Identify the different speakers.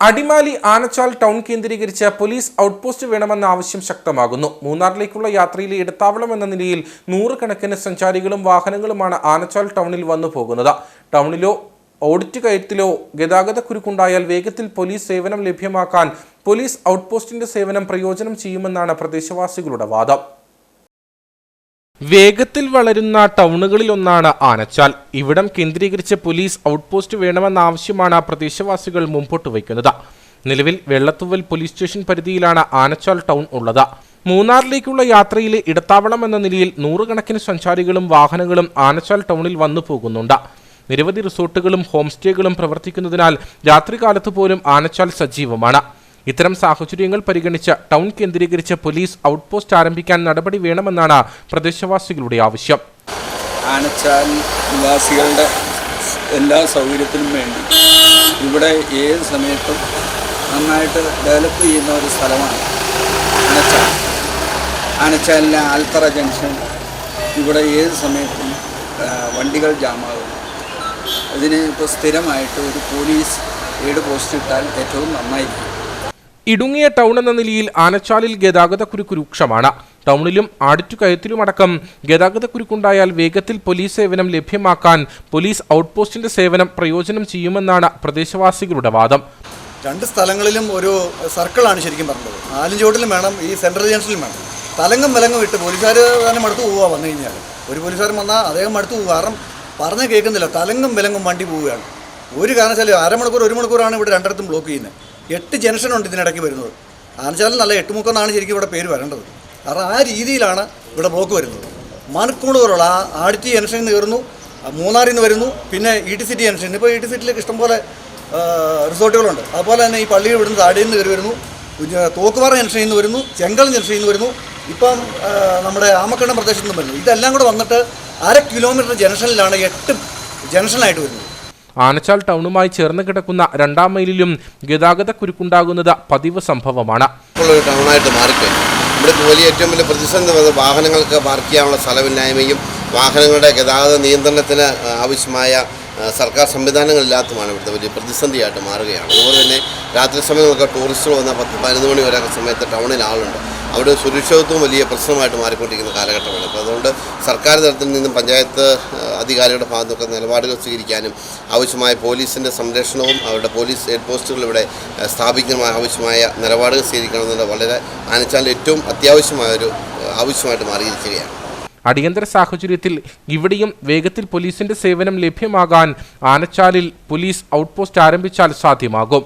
Speaker 1: Adimali Anachal town കേന്ദ്രീകരിച്ച് police outpost വേണമെന്ന ആവശ്യം ശക്തമാകുന്നു. മൂന്നാറിലേക്കുള്ള യാത്രയിലെ ഇടത്താവളം എന്ന നിലയിൽ നൂറുകണക്കിന് സഞ്ചാരികളും വാഹനങ്ങളുമാണ് ആനച്ചാൽ ടൗണിൽ വന്നു പോകുന്നത്. ടൗണിലോ ഓഡിറ്റ് കയറ്റിലോ ഗതാഗത കുരുക്കുണ്ടായാൽ വേഗത്തിൽ പോലീസ് സേവനം ലഭ്യമാക്കാൻ പോലീസ് ഔട്ട്പോസ്റ്റിന്റെ സേവനം പ്രയോജനം ചെയ്യുമെന്നാണ് പ്രദേശവാസികളുടെ വാദം. വേഗത്തിൽ വളരുന്ന ടൗണുകളിലൊന്നാണ് ആനച്ചാൽ. ഇവിടം കേന്ദ്രീകരിച്ച് പോലീസ് ഔട്ട്പോസ്റ്റ് വേണമെന്ന ആവശ്യമാണ് പ്രദേശവാസികൾ മുമ്പോട്ട് വയ്ക്കുന്നത്. നിലവിൽ വെള്ളത്തുവൽ പോലീസ് സ്റ്റേഷൻ പരിധിയിലാണ് ആനച്ചാൽ ടൗൺ ഉള്ളത്. മൂന്നാറിലേക്കുള്ള യാത്രയിലെ ഇടത്താവളം എന്ന നിലയിൽ നൂറുകണക്കിന് സഞ്ചാരികളും വാഹനങ്ങളും ആനച്ചാൽ ടൗണിൽ വന്നു പോകുന്നുണ്ട്. നിരവധി റിസോർട്ടുകളും ഹോംസ്റ്റേകളും പ്രവർത്തിക്കുന്നതിനാൽ രാത്രികാലത്ത് പോലും ആനച്ചാൽ സജീവമാണ്. ഇത്തരം സാഹചര്യങ്ങൾ പരിഗണിച്ച് ടൗൺ കേന്ദ്രീകരിച്ച് പോലീസ് ഔട്ട് പോസ്റ്റ് ആരംഭിക്കാൻ നടപടി വേണമെന്നാണ് പ്രദേശവാസികളുടെ ആവശ്യം.
Speaker 2: ആനച്ചാൽ നിവാസികളുടെ എല്ലാ സൗകര്യത്തിനും വേണ്ടി ഇവിടെ ഏത് സമയത്തും നന്നായിട്ട് ഡെവലപ്പ് ചെയ്യുന്ന ഒരു സ്ഥലമാണ് ആനച്ചാൽ. ആനച്ചാലിലെ ആൽത്തറ ജംഗ്ഷൻ ഇവിടെ ഏത് സമയത്തും വണ്ടികൾ ജാമാകും. ഇതിന് ഇപ്പോൾ സ്ഥിരമായിട്ട് ഒരു പോലീസ് ഏഡ് പോസ്റ്റ് ഇട്ടാൽ ഏറ്റവും നന്നായിരിക്കും.
Speaker 1: ഇടുങ്ങിയ ടൗൺ എന്ന നിലയിൽ ആനച്ചാലിൽ ഗതാഗതക്കുരുക്ക് രൂക്ഷമാണ്. ടൗണിലും ആടിറ്റുകയത്തിലുമടക്കം ഗതാഗതക്കുരുക്കുണ്ടായാൽ വേഗത്തിൽ പോലീസ് സേവനം ലഭ്യമാക്കാൻ പോലീസ് ഔട്ട്പോസ്റ്റിന്റെ സേവനം പ്രയോജനം ചെയ്യുമെന്നാണ് പ്രദേശവാസികളുടെ വാദം.
Speaker 3: രണ്ട് സ്ഥലങ്ങളിലും ഒരു സർക്കിളാണ് ശരിക്കും പറഞ്ഞത്. ആലിഞ്ചോട്ടിലും വേണം ഈ സെൻട്രൽ ജംഗ്ഷനിലും വേണം. തലങ്ങും വിലങ്ങും ഇട്ട് പോലീസുകാർ തന്നെ മടുത്ത് പോവുക വന്നു കഴിഞ്ഞാൽ ഒരു പോലീസുകാരൻ വന്നാൽ അദ്ദേഹം മടുത്ത് പോകുക കാരണം പറഞ്ഞ് കേൾക്കുന്നില്ല. തലങ്ങും വിലങ്ങും വണ്ടി പോവുകയാണ്. ഒരു കാരണവശാലും അരമണിക്കൂർ ഒരു മണിക്കൂറാണ് ഇവിടെ രണ്ടിടത്തും ബ്ലോക്ക് ചെയ്യുന്നത്. എട്ട് ജംഗ്ഷനുണ്ട് ഇതിനിടയ്ക്ക് വരുന്നത്. ആനച്ചാലും നല്ല എട്ടുമുക്കെന്നാണ് ശരിക്കും ഇവിടെ പേര് വരേണ്ടത്. കാരണം ആ രീതിയിലാണ് ഇവിടെ ബ്ലോക്ക് വരുന്നത്. മണിക്കൂറുകളുള്ള ആ ആടിറ്റി ജംഗ്ഷനിൽ നിന്ന് കയറുന്നു മൂന്നാറിൽ നിന്ന് വരുന്നു പിന്നെ ഇ ടി സിറ്റി ജംഗ്ഷൻ ഇപ്പോൾ ഇ ടി സിറ്റിയിലേക്ക് ഇഷ്ടംപോലെ റിസോർട്ടുകളുണ്ട്. അതുപോലെ തന്നെ ഈ പള്ളിയിൽ വിടുന്ന താടിയിൽ നിന്ന് കയറി വരുന്നു. തോക്കുപാറ ജംഗ്ഷനിൽ നിന്ന് വരുന്നു ചെങ്കൽ ജംഗ്ഷനിൽ നിന്ന് വരുന്നു. ഇപ്പം നമ്മുടെ ആമക്കണ്ണം പ്രദേശത്ത് നിന്ന് വരുന്നു. ഇതെല്ലാം കൂടെ വന്നിട്ട് അര കിലോമീറ്റർ ജംഗ്ഷനിലാണ് എട്ട് ജംഗ്ഷനായിട്ട് വരുന്നത്.
Speaker 1: ആനച്ചാൽ ടൗണുമായി ചേർന്ന് കിടക്കുന്ന രണ്ടാം മൈലിലും ഗതാഗത കുരുക്കുണ്ടാകുന്നത് പതിവ് സംഭവമാണ്.
Speaker 4: ടൗണായിട്ട് ഏറ്റവും വലിയ പ്രതിസന്ധി വാഹനങ്ങൾക്ക് പാർക്ക് ചെയ്യാനുള്ള സ്ഥലമില്ലായ്മയും വാഹനങ്ങളുടെ ഗതാഗത നിയന്ത്രണത്തിന് ആവശ്യമായ സർക്കാർ സംവിധാനങ്ങളില്ലാത്തതുമാണ് ഇവിടുത്തെ വലിയ പ്രതിസന്ധിയായിട്ട് മാറുകയാണ്. അതുപോലെ തന്നെ രാത്രി സമയങ്ങളൊക്കെ ടൂറിസ്റ്റുകൾ വന്ന പത്ത് പതിനൊന്ന് മണി വരെ സമയത്ത് ടൗണിൽ ആളുണ്ട്. അവിടെ സുരക്ഷിതത്വം വലിയ പ്രശ്നമായിട്ട് മാറിക്കൊണ്ടിരിക്കുന്ന കാലഘട്ടമാണ്. അപ്പോൾ അതുകൊണ്ട് സർക്കാർ തലത്തിൽ നിന്നും പഞ്ചായത്ത് അധികാരികളുടെ ഭാഗത്തു നിന്നൊക്കെ നിലപാടുകൾ സ്വീകരിക്കാനും ആവശ്യമായ പോലീസിന്റെ സംരക്ഷണവും അവരുടെ പോലീസ് ഹെഡ് പോസ്റ്റുകൾ ഇവിടെ സ്ഥാപിക്കുന്ന ആവശ്യമായ നിലപാടുകൾ സ്വീകരിക്കണമെന്നുള്ള വളരെ ആനച്ചാൽ ഏറ്റവും അത്യാവശ്യമായ ഒരു ആവശ്യമായിട്ട് മാറിയിരിക്കുകയാണ്.
Speaker 1: അടിയന്തര സാഹചര്യത്തിൽ ഇവിടെയും വേഗത്തിൽ പോലീസിന്റെ സേവനം ലഭ്യമാകാൻ ആനച്ചാലിൽ പോലീസ് ഔട്ട്പോസ്റ്റ് ആരംഭിച്ചാൽ സാധ്യമാകും.